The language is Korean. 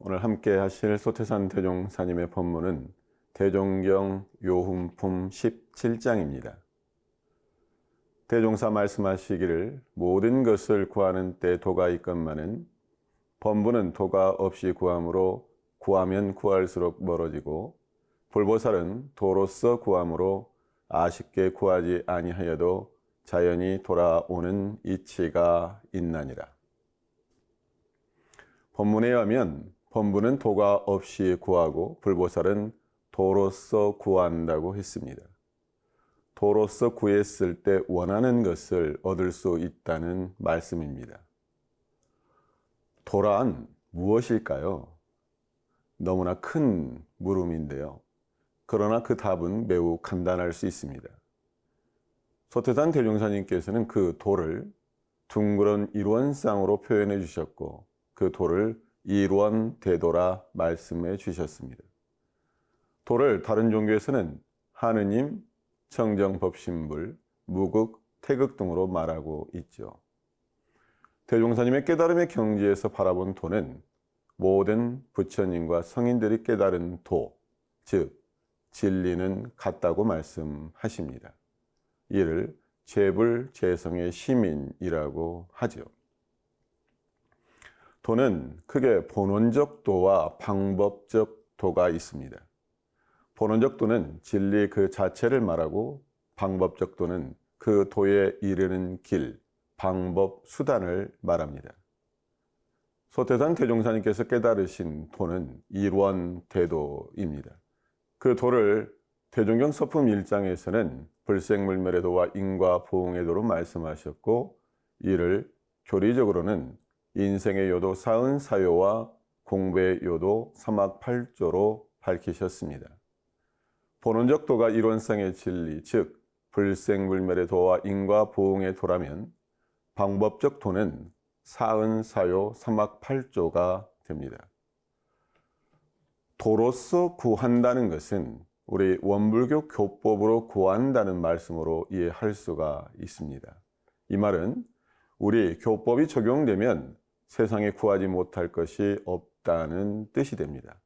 오늘 함께 하실 소태산 대종사님의 법문은 대종경 요훈품 17장입니다. 대종사 말씀하시기를 모든 것을 구하는 때 도가 있건만은 범부는 도가 없이 구함으로 구하면 구할수록 멀어지고 불보살은 도로서 구함으로 아쉽게 구하지 아니하여도 자연히 돌아오는 이치가 있나니라. 본문에 의하면 범부는 도가 없이 구하고 불보살은 도로서 구한다고 했습니다. 도로서 구했을 때 원하는 것을 얻을 수 있다는 말씀입니다. 도란 무엇일까요? 너무나 큰 물음인데요. 그러나 그 답은 매우 간단할 수 있습니다. 소태산 대종사님께서는 그 도를 둥그런 일원상으로 표현해 주셨고 그 도를 일원 대도라 말씀해 주셨습니다. 도를 다른 종교에서는 하느님, 청정법신불, 무극, 태극 등으로 말하고 있죠. 대종사님의 깨달음의 경지에서 바라본 도는 모든 부처님과 성인들이 깨달은 도, 즉 진리는 같다고 말씀하십니다. 이를 재불 재성의 시민이라고 하죠. 도는 크게 본원적 도와 방법적 도가 있습니다. 본원적 도는 진리 그 자체를 말하고 방법적 도는 그 도에 이르는 길, 방법, 수단을 말합니다. 소태산 대종사님께서 깨달으신 도는 일원 대도입니다. 그 도를 대종경 서품 1장에서는 불생물멸의 도와 인과 보응의 도로 말씀하셨고 이를 교리적으로는 인생의 요도 사은 사요와 공부의 요도 사막 팔조로 밝히셨습니다. 본원적 도가 이론상의 진리, 즉 불생불멸의 도와 인과 보응의 도라면 방법적 도는 사은 사요 사막 팔조가 됩니다. 도로서 구한다는 것은 우리 원불교 교법으로 구한다는 말씀으로 이해할 수가 있습니다. 이 말은 우리 교법이 적용되면 세상에 구하지 못할 것이 없다는 뜻이 됩니다.